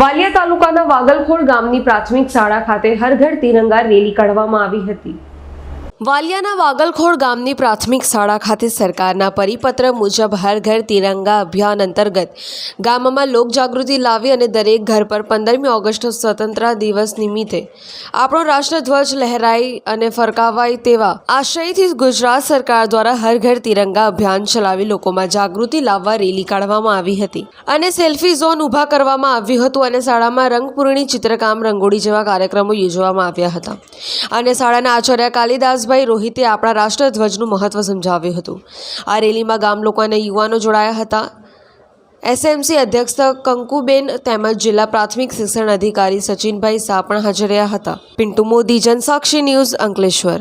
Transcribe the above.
વાલિયા તાલુકાના વાગલખોડ ગામની પ્રાથમિક શાળા ખાતે હરઘર તિરંગા રેલી કાઢવામાં આવી હતી. વાલિયાના વાગલખોડ ગામની પ્રાથમિક શાળા ખાતે સરકારના પરિપત્ર મુજબ હર ઘર તિરંગા અભિયાન અંતર્ગત ગામમાં લોકજાગૃતિ લાવી અને દરેક ઘર પર પંદરમી ઓગસ્ટ સ્વતંત્રતા દિવસ નિમિત્તે આપણો રાષ્ટ્રધ્વજ લહેરાય અને ફરકાવાય તેવા આશયથી ગુજરાત સરકાર દ્વારા હર ઘર તિરંગા અભિયાન ચલાવી લોકોમાં જાગૃતિ લાવવા રેલી કાઢવામાં આવી હતી અને સેલ્ફી ઝોન ઊભા કરવામાં આવ્યું હતું અને શાળામાં રંગપૂર્ણી ચિત્રકામ રંગોળી જેવા કાર્યક્રમો યોજવામાં આવ્યા હતા. અને શાળાના આચાર્ય કાલિદાસભાઈ રોહિતે આપણા રાષ્ટ્રધ્વજનું મહત્વ સમજાવ્યું હતું. આ રેલીમાં ગામ લોકો અને યુવાનો જોડાયા હતા. એસએમસી અધ્યક્ષ કંકુબેન તેમજ જિલ્લા પ્રાથમિક શિક્ષણ અધિકારી સચિનભાઈ શાહ પણ હાજર રહ્યા હતા. પિન્ટુ મોદી, જનસાક્ષી ન્યૂઝ અંકલેશ્વર.